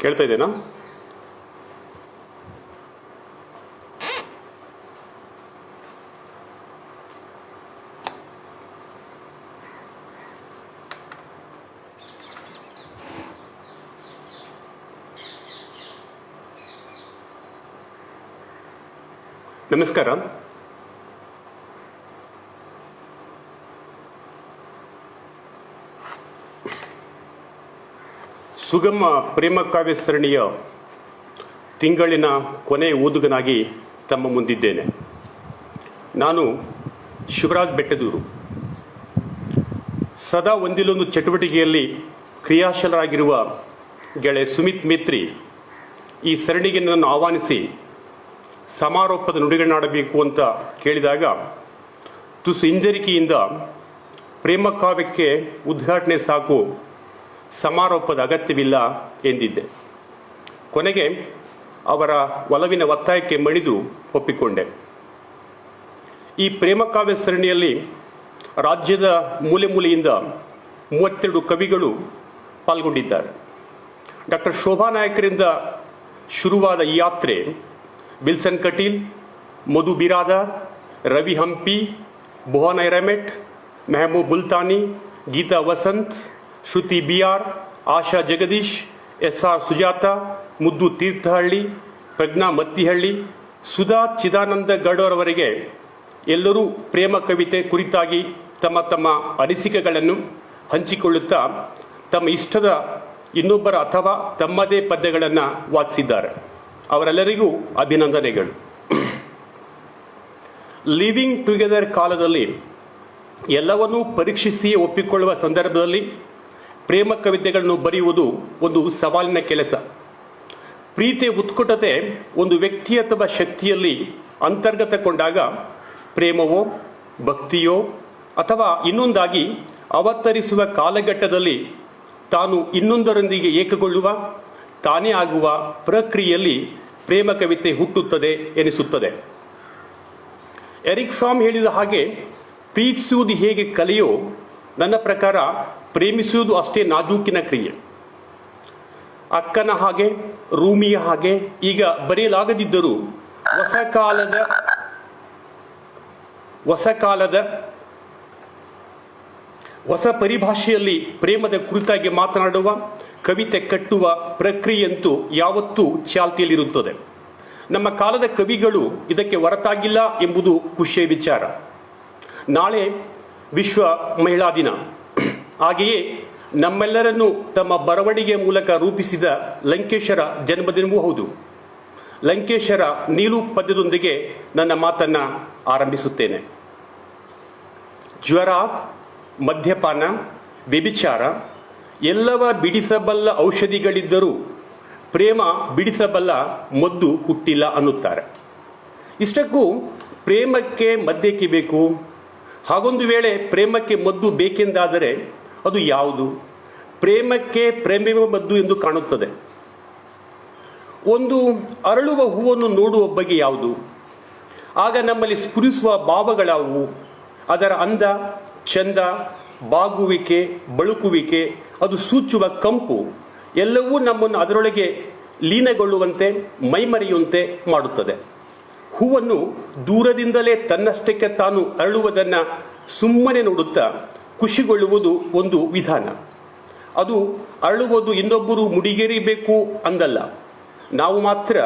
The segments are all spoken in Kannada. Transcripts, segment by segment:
ಕೇಳ್ತಾ ಇದ್ದೇನಾ? ನಮಸ್ಕಾರ. ಸುಗಮ ಪ್ರೇಮ ಕಾವ್ಯ ಸರಣಿಯ ತಿಂಗಳಿನ ಕೊನೆ ಓದುಗನಾಗಿ ತಮ್ಮ ಮುಂದಿದ್ದೇನೆ. ನಾನು ಶಿವರಾಜ್ ಬೆಟ್ಟದೂರು. ಸದಾ ಒಂದಿಲ್ಲೊಂದು ಚಟುವಟಿಕೆಯಲ್ಲಿ ಕ್ರಿಯಾಶೀಲರಾಗಿರುವ ಗೆಳೆ ಸುಮಿತ್ ಮೇತ್ರಿ ಈ ಸರಣಿಗೆ ನನ್ನನ್ನು ಆಹ್ವಾನಿಸಿ ಸಮಾರೋಪದ ನುಡಿಗಳನ್ನಾಡಬೇಕು ಅಂತ ಕೇಳಿದಾಗ ತುಸು ಹಿಂಜರಿಕೆಯಿಂದ ಪ್ರೇಮ ಕಾವ್ಯಕ್ಕೆ ಉದ್ಘಾಟನೆ ಸಾಕು, ಸಮಾರೋಪದ ಅಗತ್ಯವಿಲ್ಲ ಎಂದಿದ್ದೆ. ಕೊನೆಗೆ ಅವರ ಒಲವಿನ ಒತ್ತಾಯಕ್ಕೆ ಮಣಿದು ಒಪ್ಪಿಕೊಂಡೆ. ಈ ಪ್ರೇಮ ಕಾವ್ಯ ಸರಣಿಯಲ್ಲಿ ರಾಜ್ಯದ ಮೂಲೆ ಮೂಲೆಯಿಂದ ಮೂವತ್ತೆರಡು ಕವಿಗಳು ಪಾಲ್ಗೊಂಡಿದ್ದಾರೆ. ಡಾಕ್ಟರ್ ಶೋಭಾ ನಾಯಕರಿಂದ ಶುರುವಾದ ಈ ಯಾತ್ರೆ Bilson Kateel, Madhu Biradar, Ravi Hampi Bhuvan ಐರಮೆಟ್ Mehboob Bultani, Geetha Vasanth, Shruthi B R, Asha Jagadish S R Sujatha, Muddu Thirthahalli, Pragna Mattihalli, Sudha Chidananda ಗೌಡರವರಿಗೆ ಎಲ್ಲರೂ ಪ್ರೇಮ ಕವಿತೆ ಕುರಿತಾಗಿ ತಮ್ಮ ತಮ್ಮ ಅನಿಸಿಕೆಗಳನ್ನು ಹಂಚಿಕೊಳ್ಳುತ್ತಾ ತಮ್ಮ ಇಷ್ಟದ ಇನ್ನೊಬ್ಬರ ಅಥವಾ ತಮ್ಮದೇ ಪದ್ಯಗಳನ್ನು ವಾಚಿಸಿದ್ದಾರೆ ಅವರೆಲ್ಲರಿಗೂ ಅಭಿನಂದನೆಗಳು. ಲಿವಿಂಗ್ ಟುಗೆದರ್ ಕಾಲದಲ್ಲಿ ಎಲ್ಲವನ್ನೂ ಪರೀಕ್ಷಿಸಿಯೇ ಒಪ್ಪಿಕೊಳ್ಳುವ ಸಂದರ್ಭದಲ್ಲಿ ಪ್ರೇಮ ಕವಿತೆಗಳನ್ನು ಬರೆಯುವುದು ಒಂದು ಸವಾಲಿನ ಕೆಲಸ. ಪ್ರೀತಿಯ ಉತ್ಕಟತೆ ಒಂದು ವ್ಯಕ್ತಿ ಅಥವಾ ಶಕ್ತಿಯಲ್ಲಿ ಅಂತರ್ಗತಗೊಂಡಾಗ ಪ್ರೇಮವೋ, ಭಕ್ತಿಯೋ ಅಥವಾ ಇನ್ನೊಂದಾಗಿ ಅವತರಿಸುವ ಕಾಲಘಟ್ಟದಲ್ಲಿ ತಾನು ಇನ್ನೊಂದರೊಂದಿಗೆ ಏಕಗೊಳ್ಳುವ, ತಾನೇ ಆಗುವ ಪ್ರಕ್ರಿಯೆಯಲ್ಲಿ ಪ್ರೇಮ ಕವಿತೆ ಹುಟ್ಟುತ್ತದೆ ಎನಿಸುತ್ತದೆ. ಎರಿಕ್ ಸಾಮ್ ಹೇಳಿದ ಹಾಗೆ, ಪ್ರೀತಿಸುವುದು ಹೇಗೆ ಕಲೆಯೋ, ನನ್ನ ಪ್ರಕಾರ ಪ್ರೇಮಿಸುವುದು ಅಷ್ಟೇ ನಾಜೂಕಿನ ಕ್ರಿಯೆ. ಅಕ್ಕನ ಹಾಗೆ, ರೂಮಿಯ ಹಾಗೆ, ಈಗ ಬರೆಯಲಾಗದಿದ್ದರೂ, ಹೊಸ ಕಾಲದ ಹೊಸ ಕಾಲದ ಹೊಸ ಪರಿಭಾಷೆಯಲ್ಲಿ ಪ್ರೇಮದ ಕುರಿತಾಗಿ ಮಾತನಾಡುವ, ಕವಿತೆ ಕಟ್ಟುವ ಪ್ರಕ್ರಿಯೆಯಂತೂ ಯಾವತ್ತೂ ಚಾಲ್ತಿಯಲ್ಲಿರುತ್ತದೆ. ನಮ್ಮ ಕಾಲದ ಕವಿಗಳು ಇದಕ್ಕೆ ಹೊರತಾಗಿಲ್ಲ ಎಂಬುದು ಖುಷಿಯ ವಿಚಾರ. ನಾಳೆ ವಿಶ್ವ ಮಹಿಳಾ ದಿನ. ಹಾಗೆಯೇ ನಮ್ಮೆಲ್ಲರನ್ನು ತಮ್ಮ ಬರವಣಿಗೆ ಮೂಲಕ ರೂಪಿಸಿದ ಲಂಕೇಶರ ಜನ್ಮದಿನವೂ ಹೌದು. ಲಂಕೇಶರ ನೀಲು ಪದ್ಯದೊಂದಿಗೆ ನನ್ನ ಮಾತನ್ನು ಆರಂಭಿಸುತ್ತೇನೆ. ಜ್ವರ ಮದ್ಯಪಾನ, ವ್ಯಭಿಚಾರ, ಎಲ್ಲವ ಬಿಡಿಸಬಲ್ಲ ಔಷಧಿಗಳಿದ್ದರೂ ಪ್ರೇಮ ಬಿಡಿಸಬಲ್ಲ ಮದ್ದು ಹುಟ್ಟಿಲ್ಲ ಅನ್ನುತ್ತಾರೆ. ಇಷ್ಟಕ್ಕೂ ಪ್ರೇಮಕ್ಕೆ ಮದ್ಯಕ್ಕೆ ಬೇಕು. ಹಾಗೊಂದು ವೇಳೆ ಪ್ರೇಮಕ್ಕೆ ಮದ್ದು ಬೇಕೆಂದಾದರೆ ಅದು ಯಾವುದು? ಪ್ರೇಮಕ್ಕೆ ಪ್ರೇಮವೇ ಮದ್ದು ಎಂದು ಕಾಣುತ್ತದೆ. ಒಂದು ಅರಳುವ ಹೂವನ್ನು ನೋಡುವ ಬಗ್ಗೆ ಯಾವುದು? ಆಗ ನಮ್ಮಲ್ಲಿ ಸ್ಫುರಿಸುವ ಭಾವಗಳಾವುವು ಅದರ ಅಂದ ಚಂದ, ಬಾಗುವಿಕೆ, ಬಳುಕುವಿಕೆ, ಅದು ಸೂಚುವ ಕಂಪು, ಎಲ್ಲವೂ ನಮ್ಮನ್ನು ಅದರೊಳಗೆ ಲೀನಗೊಳ್ಳುವಂತೆ, ಮೈಮರೆಯುವಂತೆ ಮಾಡುತ್ತದೆ. ಹೂವನ್ನು ದೂರದಿಂದಲೇ ತನ್ನಷ್ಟಕ್ಕೆ ತಾನು ಅರಳುವುದನ್ನು ಸುಮ್ಮನೆ ನೋಡುತ್ತಾ ಖುಷಿಗೊಳ್ಳುವುದು ಒಂದು ವಿಧಾನ. ಅದು ಅರಳುವುದು ಇನ್ನೊಬ್ಬರು ಮುಡಿಗೇರಿಬೇಕು ಅಂದಲ್ಲ. ನಾವು ಮಾತ್ರ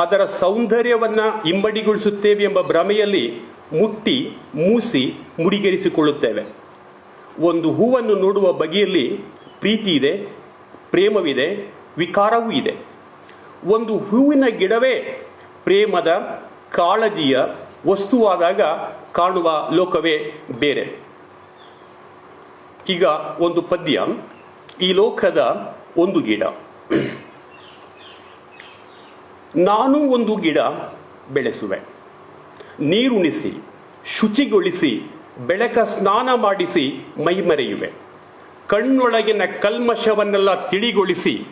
ಅದರ ಸೌಂದರ್ಯವನ್ನು ಇಮ್ಮಡಿಗೊಳಿಸುತ್ತೇವೆ ಎಂಬ ಭ್ರಮೆಯಲ್ಲಿ ಮುಟ್ಟಿ, ಮೂಸಿ ಮುಡಿಗೇರಿಸಿಕೊಳ್ಳುತ್ತೇವೆ. ಒಂದು ಹೂವನ್ನು ನೋಡುವ ಬಗೆಯಲ್ಲಿ ಪ್ರೀತಿ ಇದೆ, ಪ್ರೇಮವಿದೆ, ವಿಕಾರವೂ ಇದೆ. ಒಂದು ಹೂವಿನ ಗಿಡವೇ ಪ್ರೇಮದ ಕಾಳಜಿಯ ವಸ್ತುವಾದಾಗ ಕಾಣುವ ಲೋಕವೇ ಬೇರೆ. ಈಗ ಒಂದು ಪದ್ಯ. ಈ ಲೋಕದ ಒಂದು ಗಿಡ. ನಾನು ಒಂದು ಗಿಡ ಬೆಳೆಸುವೆ. ನೀರುಣಿಸಿ, ಶುಚಿಗೊಳಿಸಿ, ಬೆಳಕ ಸ್ನಾನ ಮಾಡಿಸಿ ಮೈಮರೆಯುವೆ. ಕಣ್ಣೊಳಗಿನ ಕಲ್ಮಶವನ್ನೆಲ್ಲ ತಿಳಿಗೊಳಿಸಿ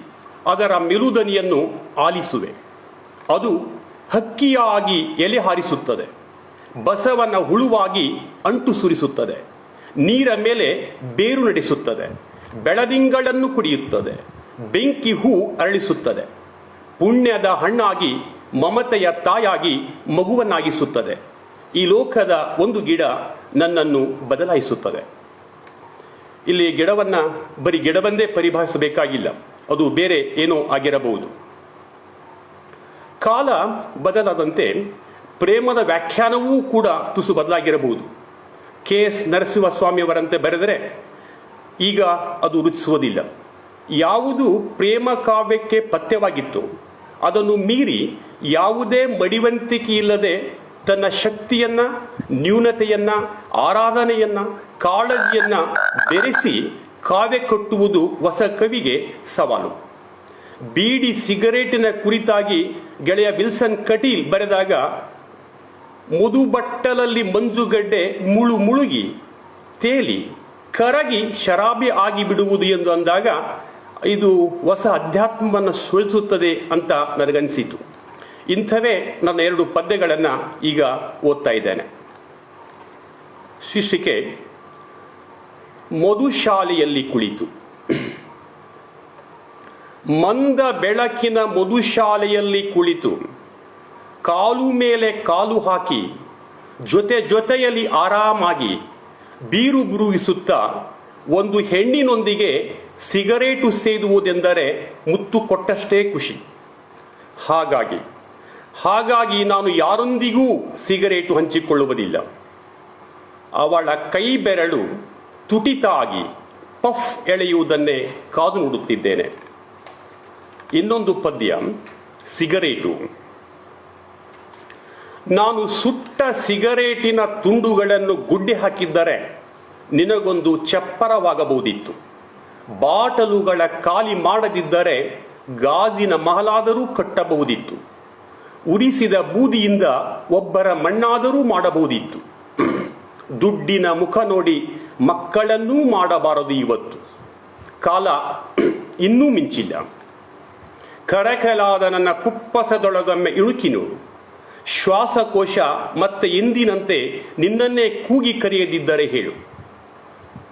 ಅದರ ಮೆಲುದನಿಯನ್ನು ಆಲಿಸುವೆ. ಅದು ಹಕ್ಕಿಯಾಗಿ ಎಲೆ ಹಾರಿಸುತ್ತದೆ. ಬಸವನ ಹುಳುವಾಗಿ ಅಂಟು ಸುರಿಸುತ್ತದೆ. ನೀರ ಮೇಲೆ ಬೇರು ನಡೆಸುತ್ತದೆ. ಬೆಳದಿಂಗಳನ್ನು ಕುಡಿಯುತ್ತದೆ. ಬೆಂಕಿ ಹೂ ಅರಳಿಸುತ್ತದೆ. ಪುಣ್ಯದ ಹಣ್ಣಾಗಿ, ಮಮತೆಯ ತಾಯಾಗಿ ಮಗುವನ್ನಾಗಿಸುತ್ತದೆ. ಈ ಲೋಕದ ಒಂದು ಗಿಡ ನನ್ನನ್ನು ಬದಲಾಯಿಸುತ್ತದೆ. ಇಲ್ಲಿ ಗಿಡವನ್ನ ಬರೀ ಗಿಡವನ್ನೇ ಪರಿಭಾಷಿಸಬೇಕಾಗಿಲ್ಲ. ಅದು ಬೇರೆ ಏನೋ ಆಗಿರಬಹುದು. ಕಾಲ ಬದಲಾದಂತೆ ಪ್ರೇಮದ ವ್ಯಾಖ್ಯಾನವೂ ಕೂಡ ತುಸು ಬದಲಾಗಿರಬಹುದು. ಕೆ. ಎಸ್. ನರಸಿಂಹಸ್ವಾಮಿಯವರಂತೆ ಬರೆದರೆ ಈಗ ಅದು ರುಚಿಸುವುದಿಲ್ಲ. ಯಾವುದು ಪ್ರೇಮ ಕಾವ್ಯಕ್ಕೆ ಪಥ್ಯವಾಗಿತ್ತು ಅದನ್ನು ಮೀರಿ ಯಾವುದೇ ಮಡಿವಂತಿಕೆ ಇಲ್ಲದೆ ತನ್ನ ಶಕ್ತಿಯನ್ನ, ನ್ಯೂನತೆಯನ್ನ, ಆರಾಧನೆಯನ್ನ, ಕಾಳಜಿಯನ್ನ ಬೆರೆಸಿ ಕಾವ್ಯ ಕಟ್ಟುವುದು ಹೊಸ ಕವಿಗೆ ಸವಾಲು. ಬೀಡಿ ಸಿಗರೇಟಿನ ಕುರಿತಾಗಿ ಗೆಳೆಯ ವಿಲ್ಸನ್ ಕಟೀಲ್ ಬರೆದಾಗ ಮುದುಬಟ್ಟಲಲ್ಲಿ ಮಂಜುಗಡ್ಡೆ ಮುಳು ಮುಳುಗಿ, ತೇಲಿ ಕರಗಿ ಶರಾಬಿ ಆಗಿ ಬಿಡುವುದು ಎಂದು ಅಂದಾಗ ಇದು ಹೊಸ ಅಧ್ಯಾತ್ಮವನ್ನು ಸೂಚಿಸುತ್ತದೆ ಅಂತ ನನಗನಿಸಿತು. ಇಂಥವೇ ನನ್ನ ಎರಡು ಪದ್ಯಗಳನ್ನು ಈಗ ಓದ್ತಾ ಇದ್ದೇನೆ. ಶೀರ್ಷಿಕೆ, ಮಧುಶಾಲೆಯಲ್ಲಿ ಕುಳಿತು. ಮಂದ ಬೆಳಕಿನ ಮಧುಶಾಲೆಯಲ್ಲಿ ಕುಳಿತು. ಕಾಲು ಮೇಲೆ ಕಾಲು ಹಾಕಿ, ಜೊತೆ ಜೊತೆಯಲ್ಲಿ ಆರಾಮಾಗಿ ಬೀರು ಬುರುಗಿಸುತ್ತಾ ಒಂದು ಹೆಣ್ಣಿನೊಂದಿಗೆ ಸಿಗರೇಟು ಸೇದುವುದೆಂದರೆ ಮುತ್ತು ಕೊಟ್ಟಷ್ಟೇ ಖುಷಿ. ಹಾಗಾಗಿ ಹಾಗಾಗಿ ನಾನು ಯಾರೊಂದಿಗೂ ಸಿಗರೇಟು ಹಂಚಿಕೊಳ್ಳುವುದಿಲ್ಲ. ಅವಳ ಕೈ ಬೆರಳು ತುಟಿತಾಗಿ ಪಫ್ ಎಳೆಯುವುದನ್ನೇ ಕಾದು ನೋಡುತ್ತಿದ್ದೇನೆ. ಇನ್ನೊಂದು ಪದ್ಯ, ಸಿಗರೇಟು. ನಾನು ಸುಟ್ಟ ಸಿಗರೇಟಿನ ತುಂಡುಗಳನ್ನು ಗುಡ್ಡೆ ಹಾಕಿದ್ದರೆ ನಿನಗೊಂದು ಚಪ್ಪರವಾಗಬಹುದಿತ್ತು. ಬಾಟಲುಗಳ ಖಾಲಿ ಮಾಡದಿದ್ದರೆ ಗಾಜಿನ ಮಹಲಾದರೂ ಕಟ್ಟಬಹುದಿತ್ತು. ಉರಿಸಿದ ಬೂದಿಯಿಂದ ಒಬ್ಬರ ಮಣ್ಣಾದರೂ ಮಾಡಬಹುದಿತ್ತು. ದುಡ್ಡಿನ ಮುಖ ನೋಡಿ ಮಕ್ಕಳನ್ನೂ ಮಾಡಬಾರದು ಇವತ್ತು. ಕಾಲ ಇನ್ನೂ ಮಿಂಚಿಲ್ಲ. ಕರಕಲಾದ ನನ್ನ ಕುಪ್ಪಸದೊಳಗೊಮ್ಮೆ ಇಳುಕಿ ಶ್ವಾಸಕೋಶ ಮತ್ತೆ ಎಂದಿನಂತೆ ನಿನ್ನನ್ನೇ ಕೂಗಿ ಕರೆಯದಿದ್ದರೆ ಹೇಳು.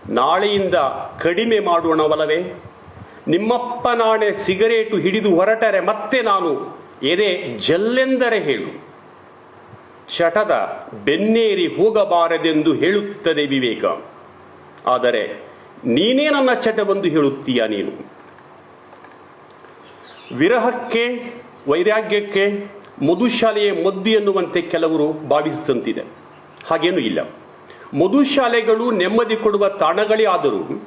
ನಾಳೆಯಿಂದ ಕಡಿಮೆ ಮಾಡೋಣವಲ್ಲವೇ ನಿಮ್ಮಪ್ಪ ನಾಳೆ ಸಿಗರೇಟು ಹಿಡಿದು ಹೊರಟರೆ ಮತ್ತೆ ನಾನು ಎದೆ ಜಲ್ಲೆಂದರೆ ಹೇಳು. ಚಟದ ಬೆನ್ನೇರಿ ಹೋಗಬಾರದೆಂದು ಹೇಳುತ್ತದೆ ವಿವೇಕ. ಆದರೆ ನೀನೇ ನನ್ನ ಚಟವೆಂದು ಹೇಳುತ್ತೀಯ ನೀನು. ವಿರಹಕ್ಕೆ, ವೈರಾಗ್ಯಕ್ಕೆ, ಮಧುಶಾಲೆಯ ಮದ್ದು ಎನ್ನುವಂತೆ ಕೆಲವರು ಭಾವಿಸಿದಂತಿದೆ ಹಾಗೇನೂ ಇಲ್ಲ. ಮಧುಶಾಲೆಗಳು ನೆಮ್ಮದಿ ಕೊಡುವ ತಾಣಗಳೇ ಆದರೂ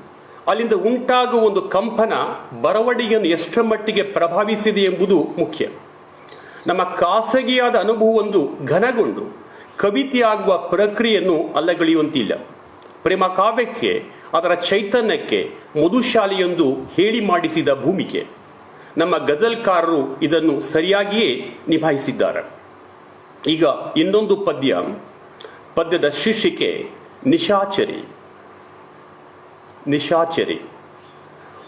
ಅಲ್ಲಿಂದ ಉಂಟಾಗುವ ಒಂದು ಕಂಪನ ಬರವಣಿಗೆಯನ್ನು ಎಷ್ಟರ ಮಟ್ಟಿಗೆ ಪ್ರಭಾವಿಸಿದೆ ಎಂಬುದು ಮುಖ್ಯ. ನಮ್ಮ ಖಾಸಗಿಯಾದ ಅನುಭವವೊಂದು ಘನಗೊಂಡು ಕವಿತೆಯಾಗುವ ಪ್ರಕ್ರಿಯೆಯನ್ನು ಅಲ್ಲಗಳೆಯುವಂತಿಲ್ಲ. ಪ್ರೇಮ ಕಾವ್ಯಕ್ಕೆ, ಅದರ ಚೈತನ್ಯಕ್ಕೆ ಮಧುಶಾಲೆಯೊಂದು ಹೇಳಿ ಮಾಡಿಸಿದ ಭೂಮಿಕೆ. ನಮ್ಮ ಗಜಲ್ಕಾರರು ಇದನ್ನು ಸರಿಯಾಗಿಯೇ ನಿಭಾಯಿಸಿದ್ದಾರೆ. ಈಗ ಇನ್ನೊಂದು ಪದ್ಯ. ಪದ್ಯದ ಶೀರ್ಷಿಕೆ ನಿಶಾಚರಿ. ನಿಶಾಚರಿ.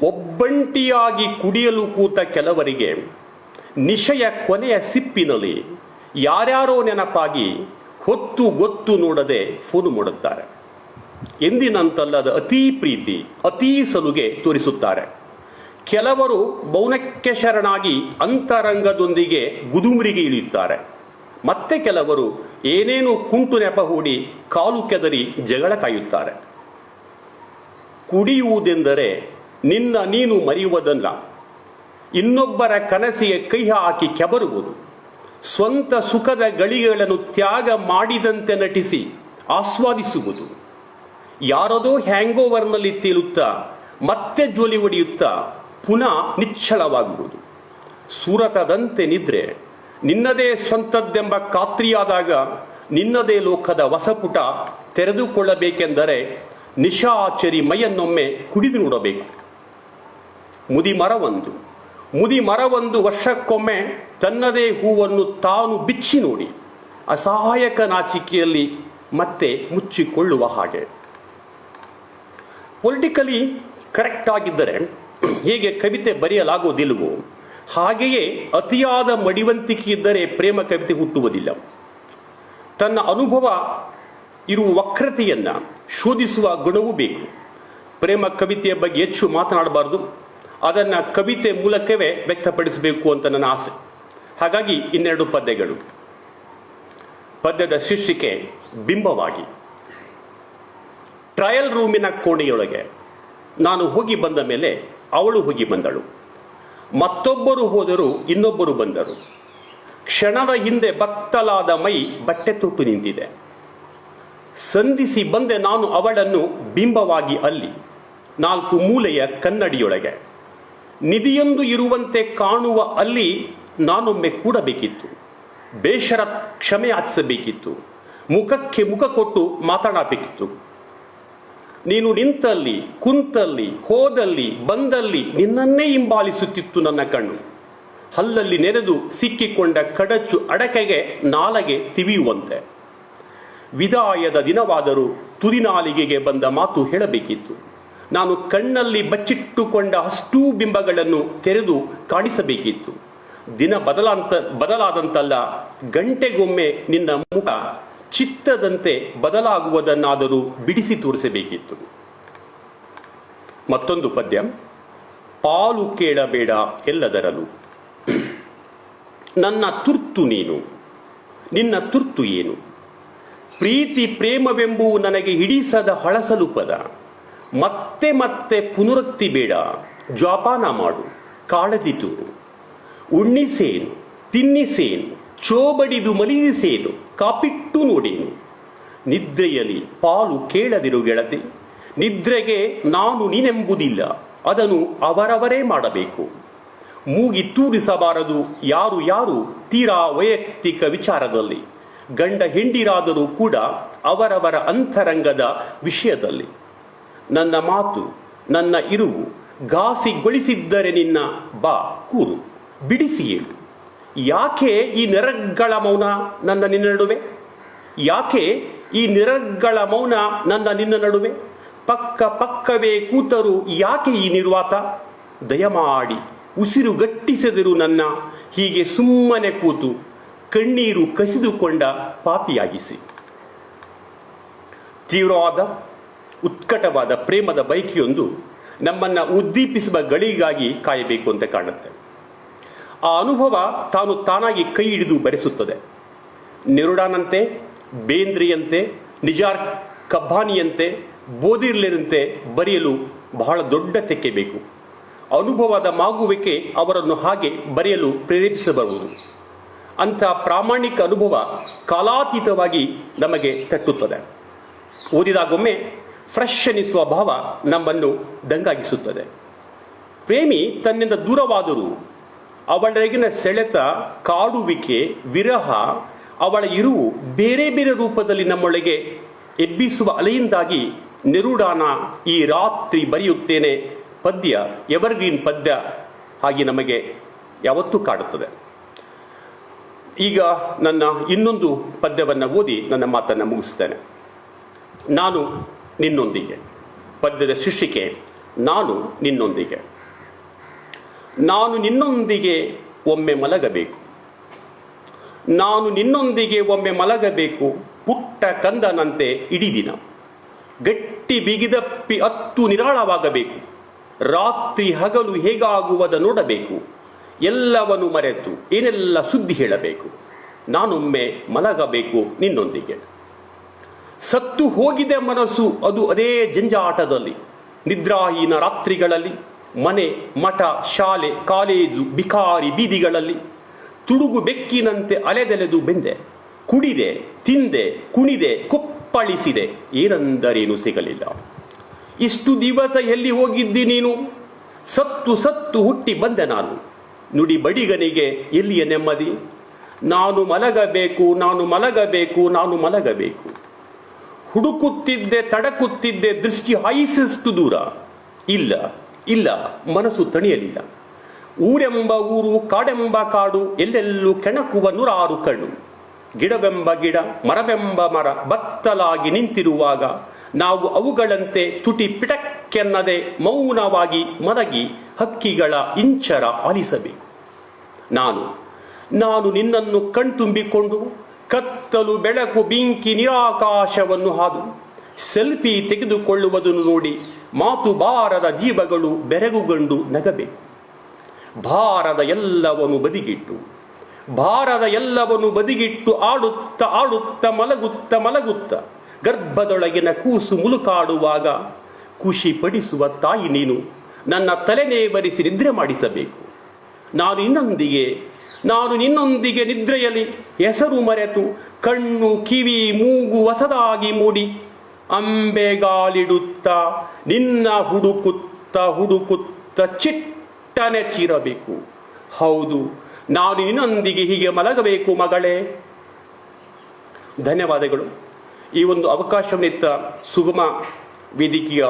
ಒಬ್ಬಂಟಿಯಾಗಿ ಕುಡಿಯಲು ಕೂತ ಕೆಲವರಿಗೆ ನಿಶಯ ಕೊನೆಯ ಸಿಪ್ಪಿನಲ್ಲಿ ಯಾರ್ಯಾರೋ ನೆನಪಾಗಿ ಹೊತ್ತು ಗೊತ್ತು ನೋಡದೆ ಫೋನು ಮಾಡುತ್ತಾರೆ. ಎಂದಿನಂತಲ್ಲದ ಅತೀ ಪ್ರೀತಿ, ಅತೀ ಸಲುಗೆ ತೋರಿಸುತ್ತಾರೆ. ಕೆಲವರು ಮೌನಕ್ಕೆ ಶರಣಾಗಿ ಅಂತರಂಗದೊಂದಿಗೆ ಗುದುಮರಿಗೆ ಇಳಿಯುತ್ತಾರೆ. ಮತ್ತೆ ಕೆಲವರು ಏನೇನು ಕುಂಟು ನೆಪ ಹೂಡಿ ಕಾಲು ಕೆದರಿ ಜಗಳ ಕಾಯುತ್ತಾರೆ. ಕುಡಿಯುವುದೆಂದರೆ ನಿನ್ನ ನೀನು ಮರೆಯುವುದಲ್ಲ. ಇನ್ನೊಬ್ಬರ ಕನಸಿಗೆ ಕೈ ಹಾಕಿ ಕೆಬರುವುದು. ಸ್ವಂತ ಸುಖದ ಗಳಿಗೆಗಳನ್ನು ತ್ಯಾಗ ಮಾಡಿದಂತೆ ನಟಿಸಿ ಆಸ್ವಾದಿಸುವುದು. ಯಾರದೋ ಹ್ಯಾಂಗೋವರ್ನಲ್ಲಿ ತೇಲುತ್ತಾ ಮತ್ತೆ ಜೋಲಿ ಹೊಡೆಯುತ್ತಾ ಪುನಃ ನಿಚ್ಚಳವಾಗುವುದು. ಸುರತದಂತೆ ನಿದ್ರೆ ನಿನ್ನದೇ ಸ್ವಂತದ್ದೆಂಬ ಖಾತ್ರಿಯಾದಾಗ ನಿನ್ನದೇ ಲೋಕದ ಹೊಸಪುಟ ತೆರೆದುಕೊಳ್ಳಬೇಕೆಂದರೆ ನಿಶಾಚರಿ ಮೈಯನ್ನೊಮ್ಮೆ ಕುಡಿದು ನೋಡಬೇಕು. ಮುದಿ ಮರವೊಂದು. ಮುದಿ ಮರವೊಂದು ವರ್ಷಕ್ಕೊಮ್ಮೆ ತನ್ನದೇ ಹೂವನ್ನು ತಾನು ಬಿಚ್ಚಿ ನೋಡಿ, ಅಸಹಾಯಕ ನಾಚಿಕೆಯಲ್ಲಿ ಮತ್ತೆ ಮುಚ್ಚಿಕೊಳ್ಳುವ ಹಾಗೆ. ಪೊಲಿಟಿಕಲಿ ಕರೆಕ್ಟ್ ಆಗಿದ್ದರೆ ಹೇಗೆ ಕವಿತೆ ಬರೆಯಲಾಗುವುದಿಲ್ಲವೋ ಹಾಗೆಯೇ ಅತಿಯಾದ ಮಡಿವಂತಿಕೆ ಇದ್ದರೆ ಪ್ರೇಮ ಕವಿತೆ ಹುಟ್ಟುವುದಿಲ್ಲ. ತನ್ನ ಅನುಭವ ಇರುವ ವಕ್ರತೆಯನ್ನು ಶೋಧಿಸುವ ಗುಣವೂ ಬೇಕು. ಪ್ರೇಮ ಕವಿತೆಯ ಬಗ್ಗೆ ಹೆಚ್ಚು ಮಾತನಾಡಬಾರದು. ಅದನ್ನು ಕವಿತೆ ಮೂಲಕವೇ ವ್ಯಕ್ತಪಡಿಸಬೇಕು ಅಂತ ನನ್ನ ಆಸೆ. ಹಾಗಾಗಿ ಇನ್ನೆರಡು ಪದ್ಯಗಳು. ಪದ್ಯದ ಶೀರ್ಷಿಕೆ ಬಿಂಬವಾಗಿ. ಟ್ರಯಲ್ ರೂಮಿನ ಕೋಣೆಯೊಳಗೆ ನಾನು ಹೋಗಿ ಬಂದ ಮೇಲೆ ಅವಳು ಹೋಗಿ ಬಂದಳು. ಮತ್ತೊಬ್ಬರು ಹೋದರು, ಇನ್ನೊಬ್ಬರು ಬಂದರು. ಕ್ಷಣದ ಹಿಂದೆ ಬತ್ತಲಾದ ಮೈ ಬಟ್ಟೆ ತುಟ್ಟು ನಿಂತಿದೆ. ಸಂಧಿಸಿ ಬಂದೆ ನಾನು ಅವಳನ್ನು ಬಿಂಬವಾಗಿ ಅಲ್ಲಿ, ನಾಲ್ಕು ಮೂಲೆಯ ಕನ್ನಡಿಯೊಳಗೆ. ನಿಧಿಯೊಂದು ಇರುವಂತೆ ಕಾಣುವ ಅಲ್ಲಿ ನಾನೊಮ್ಮೆ ಕೂಡಬೇಕಿತ್ತು. ಬೇಷರತ್ ಕ್ಷಮೆ ಆಚಿಸಬೇಕಿತ್ತು ಮುಖಕ್ಕೆ ಮುಖ ಕೊಟ್ಟು ಮಾತನಾಡಬೇಕಿತ್ತು. ನೀನು ನಿಂತಲ್ಲಿ, ಕುಂತಲ್ಲಿ, ಹೋದಲ್ಲಿ, ಬಂದಲ್ಲಿ ನಿನ್ನನ್ನೇ ಹಿಂಬಾಲಿಸುತ್ತಿತ್ತು ನನ್ನ ಕಣ್ಣು. ಹಲ್ಲಲ್ಲಿ ನೆರೆದು ಸಿಕ್ಕಿಕೊಂಡ ಕಡಚು ಅಡಕೆಗೆ ನಾಲಗೆ ತಿವಿಯುವಂತೆ. ವಿದಾಯದ ದಿನವಾದರೂ ತುದಿನಾಲಿಗೆಗೆ ಬಂದ ಮಾತು ಹೇಳಬೇಕಿತ್ತು. ನಾನು ಕಣ್ಣಲ್ಲಿ ಬಚ್ಚಿಟ್ಟುಕೊಂಡ ಅಷ್ಟೂ ಬಿಂಬಗಳನ್ನು ತೆರೆದು ಕಾಣಿಸಬೇಕಿತ್ತು. ದಿನ ಬದಲಾಂತ, ಬದಲಾದಂತಲ್ಲ, ಗಂಟೆಗೊಮ್ಮೆ ನಿನ್ನ ಮುಖ ಚಿತ್ತದಂತೆ ಬದಲಾಗುವುದನ್ನಾದರೂ ಬಿಡಿಸಿ ತೋರಿಸಬೇಕಿತ್ತು. ಮತ್ತೊಂದು ಪದ್ಯ, ಪಾಲು ಕೇಳಬೇಡ ಎಲ್ಲದರಲು ನನ್ನ ತುರ್ತು ನೀನು, ನಿನ್ನ ತುರ್ತು ಏನು? ಪ್ರೀತಿ ಪ್ರೇಮವೆಂಬುವು ನನಗೆ ಹಿಡಿಸದ ಹಳಸಲು ಪದ. ಮತ್ತೆ ಮತ್ತೆ ಪುನರುಕ್ತಿ ಬೇಡ, ಜೋಪಾನ ಮಾಡು, ಕಾಳಜಿ ತೋರು. ಉಣ್ಣಿಸೇನು, ತಿನ್ನಿಸೇನು, ಚೋಬಡಿದು ಮಲಗಿಸೇನು? ಕಾಪಿಟ್ಟು ನೋಡಿ ನಿದ್ರೆಯಲ್ಲಿ ಪಾಲು ಕೇಳದಿರು ಗೆಳತಿ. ನಿದ್ರೆಗೆ ನಾನು ನೀನೆಂಬುದಿಲ್ಲ. ಅದನ್ನು ಅವರವರೇ ಮಾಡಬೇಕು. ಮೂಗಿ ತೂರಿಸಬಾರದು ಯಾರು ಯಾರು ತೀರಾ ವೈಯಕ್ತಿಕ ವಿಚಾರದಲ್ಲಿ. ಗಂಡ ಹೆಂಡಿರಾದರೂ ಕೂಡ ಅವರವರ ಅಂತರಂಗದ ವಿಷಯದಲ್ಲಿ. ನನ್ನ ಮಾತು, ನನ್ನ ಇರುವು ಘಾಸಿಗೊಳಿಸಿದ್ದರೆ ನಿನ್ನ ಬಾ, ಕೂರು. ಬಿಡಿಸಿ ಏಳು ಯಾಕೆ ಈ ನಿರಗ್ಗಳ ಮೌನ ನನ್ನ ನಿನ್ನ ನಡುವೆ? ಯಾಕೆ ಈ ನಿರಗ್ಗಳ ಮೌನ ನನ್ನ ನಿನ್ನ ನಡುವೆ? ಪಕ್ಕ ಪಕ್ಕವೇ ಕೂತರು ಯಾಕೆ ಈ ನಿರ್ವಾತ? ದಯಮಾಡಿ ಉಸಿರು ಗಟ್ಟಿಸದಿರು ನನ್ನ. ಹೀಗೆ ಸುಮ್ಮನೆ ಕೂತು ಕಣ್ಣೀರು ಕಸಿದುಕೊಂಡ ಪಾಪಿಯಾಗಿಸಿ. ತೀವ್ರವಾದ, ಉತ್ಕಟವಾದ ಪ್ರೇಮದ ಬೈಕಿಯೊಂದು ನಮ್ಮನ್ನು ಉದ್ದೀಪಿಸುವ ಗಳಿಗಾಗಿ ಕಾಯಬೇಕು ಅಂತ ಕಾಣುತ್ತೆ. ಆ ಅನುಭವ ತಾನು ತಾನಾಗಿ ಕೈ ಹಿಡಿದು ಬರೆಸುತ್ತದೆ. ನೆರುಡಾನಂತೆ, ಬೇಂದ್ರಿಯಂತೆ, ನಿಜಾರ್ ಕಬ್ಬಾನಿಯಂತೆ ಬೋಧಿರ್ಲೆನಂತೆ ಬರೆಯಲು ಬಹಳ ದೊಡ್ಡ ತೆಕ್ಕೆ ಬೇಕು. ಅನುಭವದ ಮಾಗುವಿಕೆ ಅವರನ್ನು ಹಾಗೆ ಬರೆಯಲು ಪ್ರೇರೇಪಿಸಬಹುದು ಅಂಥ ಪ್ರಾಮಾಣಿಕ ಅನುಭವ ಕಾಲಾತೀತವಾಗಿ ನಮಗೆ ತಟ್ಟುತ್ತದೆ. ಓದಿದಾಗೊಮ್ಮೆ ಫ್ರೆಶ್ ಎನಿಸುವ ಭಾವ ನಮ್ಮನ್ನು ದಂಗಾಗಿಸುತ್ತದೆ. ಪ್ರೇಮಿ ತನ್ನಿಂದ ದೂರವಾದರೂ ಅವಳೆಗಿನ ಸೆಳೆತ, ಕಾಡುವಿಕೆ, ವಿರಹ, ಅವಳ ಇರುವು ಬೇರೆ ಬೇರೆ ರೂಪದಲ್ಲಿ ನಮ್ಮೊಳಗೆ ಎಬ್ಬಿಸುವ ಅಲೆಯಿಂದಾಗಿ ನೆರುಡಾನ ಈ ರಾತ್ರಿ ಬರೆಯುತ್ತೇನೆ, ಪದ್ಯ ಎವರ್ಗ್ರೀನ್ ಪದ್ಯ ಹಾಗೆ ನಮಗೆ ಯಾವತ್ತೂ ಕಾಡುತ್ತದೆ. ಈಗ ನನ್ನ ಇನ್ನೊಂದು ಪದ್ಯವನ್ನು ಓದಿ ನನ್ನ ಮಾತನ್ನು ಮುಗಿಸ್ತೇನೆ. ನಾನು ನಿನ್ನೊಂದಿಗೆ, ಪದ್ಯದ ಶೀರ್ಷಿಕೆ, ನಾನು ನಿನ್ನೊಂದಿಗೆ. ನಾನು ನಿನ್ನೊಂದಿಗೆ ಒಮ್ಮೆ ಮಲಗಬೇಕು. ನಾನು ನಿನ್ನೊಂದಿಗೆ ಒಮ್ಮೆ ಮಲಗಬೇಕು. ಪುಟ್ಟ ಕಂದನಂತೆ ಇಡೀ ದಿನ. ಗಟ್ಟಿ ಬಿಗಿದಪ್ಪಿ ಅತ್ತು ನಿರಾಳವಾಗಬೇಕು. ರಾತ್ರಿ ಹಗಲು ಹೇಗಾಗುವುದ ನೋಡಬೇಕು. ಎಲ್ಲವನ್ನು ಮರೆತು ಏನೆಲ್ಲ ಸುದ್ದಿ ಹೇಳಬೇಕು. ನಾನೊಮ್ಮೆ ಮಲಗಬೇಕು ನಿನ್ನೊಂದಿಗೆ. ಸತ್ತು ಹೋಗಿದೆ ಮನಸ್ಸು ಅದು ಅದೇ ಜಂಜಾಟದಲ್ಲಿ. ನಿದ್ರಾಹೀನ ರಾತ್ರಿಗಳಲ್ಲಿ ಮನೆ, ಮಠ, ಶಾಲೆ, ಕಾಲೇಜು, ಬಿಕಾರಿ ಬೀದಿಗಳಲ್ಲಿ ತುಡುಗು ಬೆಕ್ಕಿನಂತೆ ಅಲೆದೆಲೆದು ಬೆಂದೆ, ಕುಡಿದೆ, ತಿಂದೆ, ಕುಣಿದೆ, ಕುಪ್ಪಳಿಸಿದೆ. ಏನೆಂದರೇನು ಸಿಗಲಿಲ್ಲ. ಇಷ್ಟು ದಿವಸ ಎಲ್ಲಿ ಹೋಗಿದ್ದಿ ನೀನು? ಸತ್ತು ಸತ್ತು ಹುಟ್ಟಿ ಬಂದೆ ನಾನು. ನುಡಿ ಬಡಿಗನಿಗೆ ಎಲ್ಲಿಯ ನೆಮ್ಮದಿ? ನಾನು ಮಲಗಬೇಕು ನಾನು ಮಲಗಬೇಕು ನಾನು ಮಲಗಬೇಕು. ಹುಡುಕುತ್ತಿದ್ದೆ, ತಡಕುತ್ತಿದ್ದೆ, ದೃಷ್ಟಿ ಹಾಯಿಸಿಷ್ಟು ದೂರ. ಇಲ್ಲ. ಇಲ್ಲ, ಮನಸ್ಸು ತಣಿಯಲಿಲ್ಲ. ಊರೆಂಬ ಊರು, ಕಾಡೆಂಬ ಕಾಡು, ಎಲ್ಲೆಲ್ಲೂ ಕೆಣಕುವ ನೂರಾರು ಕಣ್ಣು. ಗಿಡವೆಂಬ ಗಿಡ, ಮರವೆಂಬ ಮರ ಬತ್ತಲಾಗಿ ನಿಂತಿರುವಾಗ ನಾವು ಅವುಗಳಂತೆ ತುಟಿ ಪಿಟಕ್ಕೆನ್ನದೆ ಮೌನವಾಗಿ ಮಲಗಿ ಹಕ್ಕಿಗಳ ಇಂಚರ ಆಲಿಸಬೇಕು. ನಾನು ನಾನು ನಿನ್ನನ್ನು ಕಣ್ತುಂಬಿಕೊಂಡು ಕತ್ತಲು ಬೆಳಕು ಬಿಂಕಿ ನಿರಾಕಾಶವನ್ನು ಹಾದು ಸೆಲ್ಫಿ ತೆಗೆದುಕೊಳ್ಳುವುದನ್ನು ನೋಡಿ ಮಾತು ಬಾರದ ಜೀವಗಳು ಬೆರಗುಗೊಂಡು ನಗಬೇಕು. ಭಾರದ ಎಲ್ಲವನ್ನು ಬದಿಗಿಟ್ಟು, ಭಾರದ ಎಲ್ಲವನ್ನು ಬದಿಗಿಟ್ಟು ಆಡುತ್ತ ಆಡುತ್ತ ಮಲಗುತ್ತ ಮಲಗುತ್ತ ಗರ್ಭದೊಳಗಿನ ಕೂಸು ಮುಲುಕಾಡುವಾಗ ಖುಷಿ ಪಡಿಸುವ ತಾಯಿ ನೀನು ನನ್ನ ತಲೆನೇ ಬರಿಸಿ ನಿದ್ರೆ ಮಾಡಿಸಬೇಕು. ನಾನು ನಿನ್ನೊಂದಿಗೆ ನಾನು ನಿನ್ನೊಂದಿಗೆ ನಿದ್ರೆಯಲ್ಲಿ ಹೆಸರು ಮರೆತು ಕಣ್ಣು ಕಿವಿ ಮೂಗು ಹೊಸದಾಗಿ ಮೂಡಿ ಅಂಬೆಗಾಲಿಡುತ್ತ, ನಿನ್ನ ಹುಡುಕುತ್ತ ಹುಡುಕುತ್ತ ಚಿಟ್ಟನೆ ಚೀರಬೇಕು ಹೌದು, ನಾನು ನಿನ್ನೊಂದಿಗೆ ಹೀಗೆ ಮಲಗಬೇಕು ಮಗಳೇ. ಧನ್ಯವಾದಗಳು. ಈ ಒಂದು ಅವಕಾಶವನ್ನಿತ್ತ ಸುಗಮ ವೇದಿಕೆಯ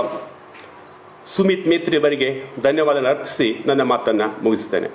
ಸುಮಿತ್ ಮೇತ್ರಿ ಅವರಿಗೆ ಧನ್ಯವಾದ ಅರ್ಪಿಸಿ ನನ್ನ ಮಾತನ್ನು ಮುಗಿಸ್ತೇನೆ